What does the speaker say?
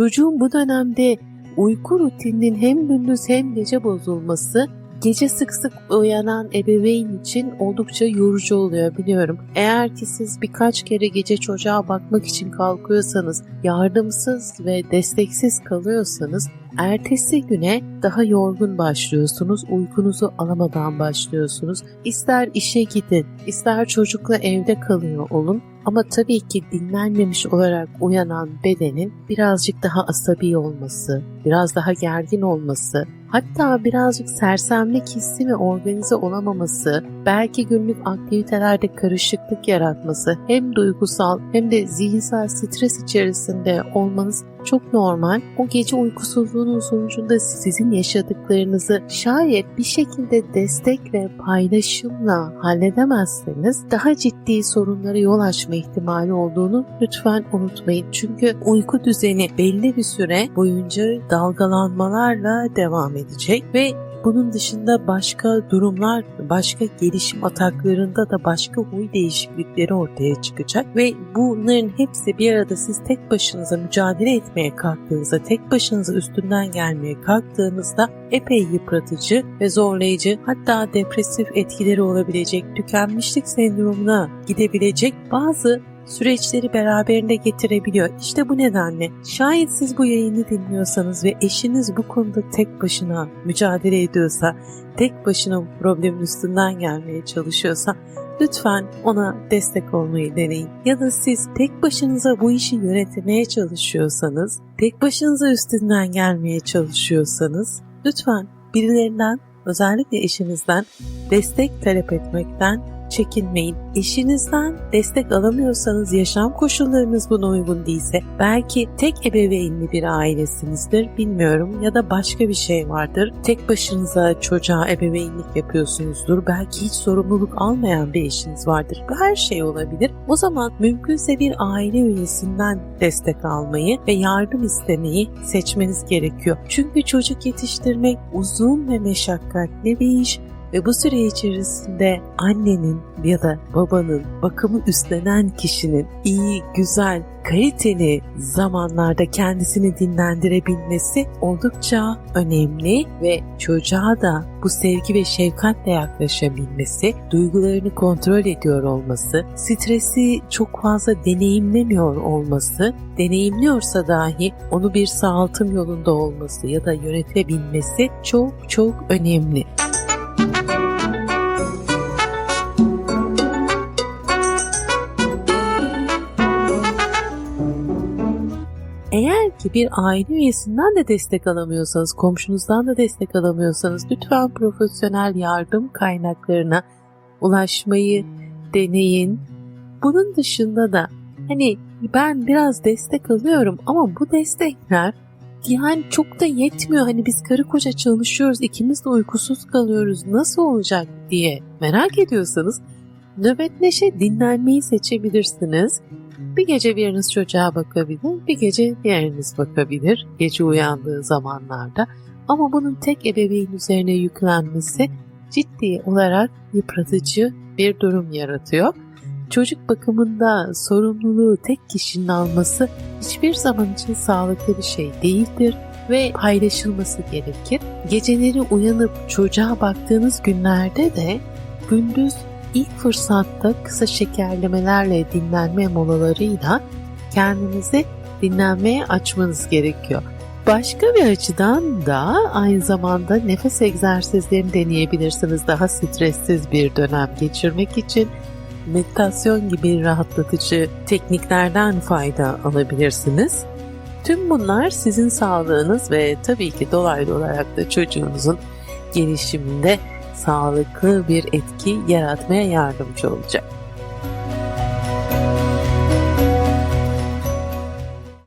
çocuğun bu dönemde uyku rutininin hem gündüz hem gece bozulması gece sık sık uyanan ebeveyn için oldukça yorucu oluyor biliyorum. Eğer ki siz birkaç kere gece çocuğa bakmak için kalkıyorsanız, yardımsız ve desteksiz kalıyorsanız ertesi güne daha yorgun başlıyorsunuz, uykunuzu alamadan başlıyorsunuz. İster işe gidin, ister çocukla evde kalıyor olun ama tabii ki dinlenmemiş olarak uyanan bedenin birazcık daha asabi olması, biraz daha gergin olması, hatta birazcık sersemlik hissi ve organize olamaması, belki günlük aktivitelerde karışıklık yaratması, hem duygusal hem de zihinsel stres içerisinde olmanız çok normal. O gece uykusuzluğunun sonucunda sizin yaşadıklarınızı şayet bir şekilde destek ve paylaşımla halledemezseniz daha ciddi sorunlara yol açma ihtimali olduğunu lütfen unutmayın. Çünkü uyku düzeni belli bir süre boyunca dalgalanmalarla devam edecek ve bunun dışında başka durumlar, başka gelişim ataklarında da başka huy değişiklikleri ortaya çıkacak ve bunların hepsi bir arada siz tek başınıza mücadele etmeye kalktığınızda, tek başınıza üstünden gelmeye kalktığınızda epey yıpratıcı ve zorlayıcı hatta depresif etkileri olabilecek, tükenmişlik sendromuna gidebilecek bazı süreçleri beraberinde getirebiliyor. İşte bu nedenle şayet siz bu yayını dinliyorsanız ve eşiniz bu konuda tek başına mücadele ediyorsa, tek başına bu problemin üstünden gelmeye çalışıyorsa lütfen ona destek olmayı deneyin. Ya da siz tek başınıza bu işi yönetmeye çalışıyorsanız, tek başınıza üstünden gelmeye çalışıyorsanız lütfen birilerinden özellikle eşinizden destek talep etmekten çekinmeyin. Eşinizden destek alamıyorsanız yaşam koşullarınız buna uygun değilse belki tek ebeveynli bir ailesinizdir bilmiyorum ya da başka bir şey vardır. Tek başınıza çocuğa ebeveynlik yapıyorsunuzdur. Belki hiç sorumluluk almayan bir eşiniz vardır. Bu her şey olabilir. O zaman mümkünse bir aile üyesinden destek almayı ve yardım istemeyi seçmeniz gerekiyor. Çünkü çocuk yetiştirmek uzun ve meşakkatli bir iş ve bu süre içerisinde annenin ya da babanın bakımı üstlenen kişinin iyi, güzel, kaliteli zamanlarda kendisini dinlendirebilmesi oldukça önemli ve çocuğa da bu sevgi ve şefkatle yaklaşabilmesi, duygularını kontrol ediyor olması, stresi çok fazla deneyimlemiyor olması, deneyimliyorsa dahi onu bir sağaltım yolunda olması ya da yönetebilmesi çok çok önemli. Eğer ki bir aile üyesinden de destek alamıyorsanız, komşunuzdan da destek alamıyorsanız lütfen profesyonel yardım kaynaklarına ulaşmayı deneyin. Bunun dışında da hani ben biraz destek alıyorum ama bu destekler yani çok da yetmiyor. Hani biz karı koca çalışıyoruz, ikimiz de uykusuz kalıyoruz. Nasıl olacak diye merak ediyorsanız nöbetleşe dinlenmeyi seçebilirsiniz. Bir gece biriniz çocuğa bakabilir, bir gece diğeriniz bakabilir gece uyandığı zamanlarda. Ama bunun tek ebeveyn üzerine yüklenmesi ciddi olarak yıpratıcı bir durum yaratıyor. Çocuk bakımında sorumluluğu tek kişinin alması hiçbir zaman için sağlıklı bir şey değildir ve paylaşılması gerekir. Geceleri uyanıp çocuğa baktığınız günlerde de gündüz ilk fırsatta kısa şekerlemelerle dinlenme molalarıyla kendinizi dinlenmeye açmanız gerekiyor. Başka bir açıdan da aynı zamanda nefes egzersizlerini deneyebilirsiniz daha stressiz bir dönem geçirmek için meditasyon gibi rahatlatıcı tekniklerden fayda alabilirsiniz. Tüm bunlar sizin sağlığınız ve tabii ki dolaylı olarak da çocuğunuzun gelişiminde sağlıklı bir etki yaratmaya yardımcı olacak.